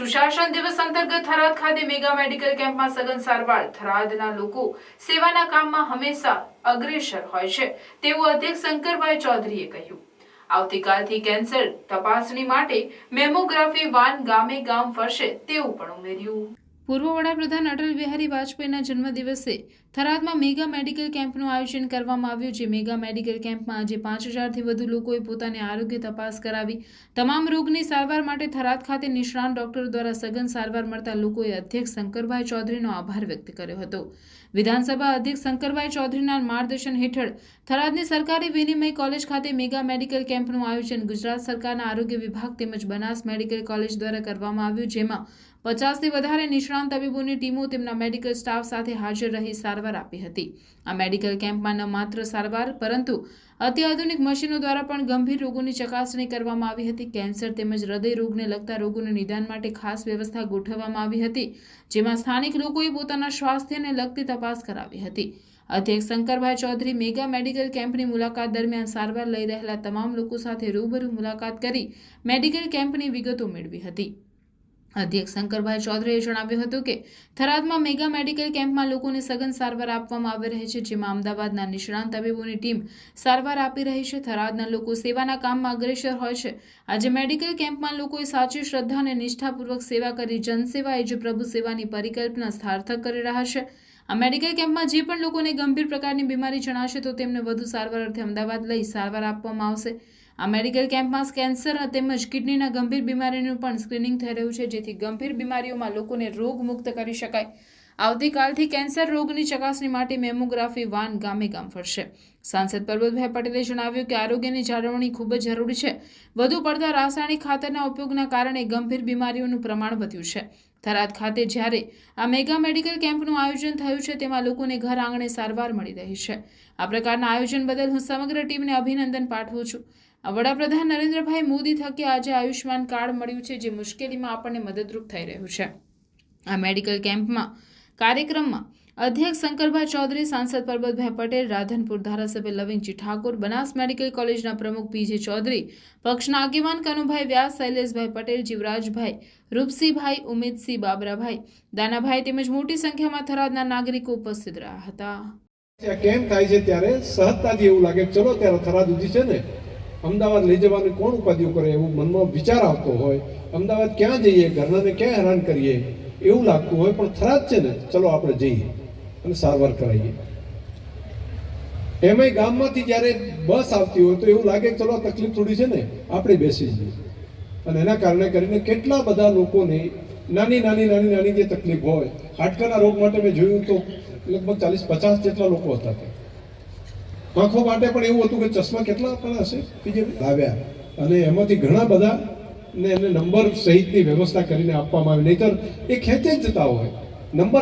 સુશાસન દિવસ અંતર્ગત થરાદ ખાતે મેગા મેડિકલ કેમ્પમાં સઘન સારવાર. થરાદના લોકો સેવાના કામમાં હંમેશા અગ્રેસર હોય છે, તેવું અધ્યક્ષ શંકરભાઈ ચૌધરીએ કહ્યું. આવતીકાલથી કેન્સર તપાસણી માટે મેમોગ્રાફી વાન ગામે ગામ ફરશે તેવું પણ ઉમેર્યું. પૂર્વ વડાપ્રધાન અટલ બિહારી વાજપેયીના જન્મદિવસે થરાદમાં મેગા મેડિકલ કેમ્પનું આયોજન કરવામાં આવ્યું, જે મેગા મેડિકલ કેમ્પમાં આજે પાંચ હજારથી વધુ લોકોએ પોતાની આરોગ્ય તપાસ કરાવી. તમામ રોગની સારવાર માટે થરાદ ખાતે નિષ્ણાંત ડોક્ટરો દ્વારા સઘન સારવાર મળતા લોકોએ અધ્યક્ષ શંકરભાઈ ચૌધરીનો આભાર વ્યક્ત કર્યો હતો. વિધાનસભા અધ્યક્ષ શંકરભાઈ ચૌધરીના માર્ગદર્શન હેઠળ થરાદની સરકારી વિનિમય કોલેજ ખાતે મેગા મેડિકલ કેમ્પનું આયોજન ગુજરાત સરકારના આરોગ્ય વિભાગ તેમજ બનાસ મેડિકલ કોલેજ દ્વારા કરવામાં આવ્યું, જેમાં પચાસથી વધારે નિષ્ણાંત તબીબોની ટીમો તેમના મેડિકલ સ્ટાફ સાથે હાજર રહી સારવાર આપી હતી. આ મેડિકલ કેમ્પમાં ન માત્ર સારવાર, પરંતુ અત્યાધુનિક મશીનો દ્વારા પણ ગંભીર રોગોની ચકાસણી કરવામાં આવી હતી. કેન્સર તેમજ હૃદય રોગને લગતા રોગોના નિદાન માટે ખાસ વ્યવસ્થા ગોઠવવામાં આવી હતી, જેમાં સ્થાનિક લોકોએ પોતાના સ્વાસ્થ્યને લગતી તપાસ કરાવી હતી. અધ્યક્ષ શંકરભાઈ ચૌધરી મેગા મેડિકલ કેમ્પની મુલાકાત દરમિયાન સારવાર લઈ રહેલા તમામ લોકો સાથે રૂબરૂ મુલાકાત કરી મેડિકલ કેમ્પની વિગતો મેળવી હતી. અધ્યક્ષ શંકરભાઈ ચૌધરીએ જણાવ્યું હતું કે થરાદમાં મેગા મેડિકલ કેમ્પમાં લોકોને સઘન સારવાર આપવામાં આવી રહી છે, જેમાં અમદાવાદના નિષ્ણાંત તબીબોની ટીમ સારવાર આપી રહી છે. થરાદના લોકો સેવાના કામમાં અગ્રેસર હોય છે. આજે મેડિકલ કેમ્પમાં લોકોએ સાચી શ્રદ્ધા અને નિષ્ઠાપૂર્વક સેવા કરી. જનસેવા એ જ પ્રભુ સેવાની પરિકલ્પના સાર્થક કરી રહ્યા છે. આ મેડિકલ કેમ્પમાં જે પણ લોકોને ગંભીર પ્રકારની બીમારી જણાશે તો તેમને વધુ સારવાર અર્થે અમદાવાદ લઈ સારવાર આપવામાં આવશે. આ મેડિકલ કેમ્પમાં કેન્સર તેમજ કિડનીના ગંભીર બીમારીનું પણ સ્ક્રીનિંગ થઈ રહ્યું છે, જેથી ગંભીર બીમારીઓમાં લોકોને રોગ મુક્ત કરી શકાય. આવતીકાલથી કેન્સર રોગની ચકાસણી માટે મેમોગ્રાફી વાન ગામે ગામ ફરશે. સાંસદ પરબતભાઈ પટેલે જણાવ્યું કે આરોગ્યની જાળવણી ખૂબ જ જરૂરી છે. વધુ પડતા રાસાયણિક ખાતરના ઉપયોગના કારણે ગંભીર બીમારીઓનું પ્રમાણ વધ્યું છે. થરાદ ખાતે જ્યારે આ મેગા મેડિકલ કેમ્પનું આયોજન થયું છે, તેમાં લોકોને ઘર આંગણે સારવાર મળી રહી છે. આ પ્રકારના આયોજન બદલ હું સમગ્ર ટીમને અભિનંદન પાઠવું છું. વડાપ્રધાન નરેન્દ્રભાઈ મોદી થકી આજે આયુષ્યમાન કાર્ડ મળ્યું છે, જે મુશ્કેલીમાં આપણને મદદરૂપ થઈ રહ્યું છે. આ મેડિકલ કેમ્પમાં કાર્યક્રમમાં અધ્યક્ષ શંકરભાઈ ચૌધરી, સાંસદ પરબતભાઈ પટેલ, રાધનપુર ધારાસભ્ય લવિંગજી ઠાકોર, બનાસ મેડિકલ કોલેજના પ્રમુખ પીજે ચૌધરી, પક્ષના આગેવાન કનુભાઈ વ્યાસ, શૈલેષભાઈ પટેલ, જીવરાજભાઈ રૂપસીભાઈ, ઉમેદસિંહ બાબરાભાઈ, દાનાભાઈ તેમજ મોટી સંખ્યામાં થરાદના નાગરિકો ઉપસ્થિત રહ્યા હતા. કેમ થાય છે ત્યારે સહજતાથી એવું લાગે ચલો ત્યારે થરાદ સુધી છે ને, અમદાવાદ લઈ જવાની કોણ ઉપાધિઓ કરે એવું મનમાં વિચાર આવતો હોય. અમદાવાદ ક્યાં જઈએ, ઘરનાને ક્યાં હેરાન કરીએ? એવું લાગતું હોય પણ ખરાબ છે ને, ચલો આપણે જઈએ અને સારવાર કરાવીએ. એમાંય ગામમાંથી જ્યારે બસ આવતી હોય તો એવું લાગે ચલો તકલીફ થોડી છે ને, આપણે બેસી જઈએ. અને એના કારણે કરીને કેટલા બધા લોકોને નાની નાની નાની નાની જે તકલીફ હોય, હાડકાના રોગ માટે મેં જોયું તો લગભગ ચાલીસ, પચાસ જેટલા લોકો હતા તે આંખો માટે પણ એવું હતું કે ચશ્મા કેટલા પણ હશે? કે જે લાવ્યા. અને એમાંથી ઘણા બધા ને એને નંબર સહિતની વ્યવસ્થા કરીને આપવામાં આવી. નહીતર એ ખેંચે જતા હોય. નંબર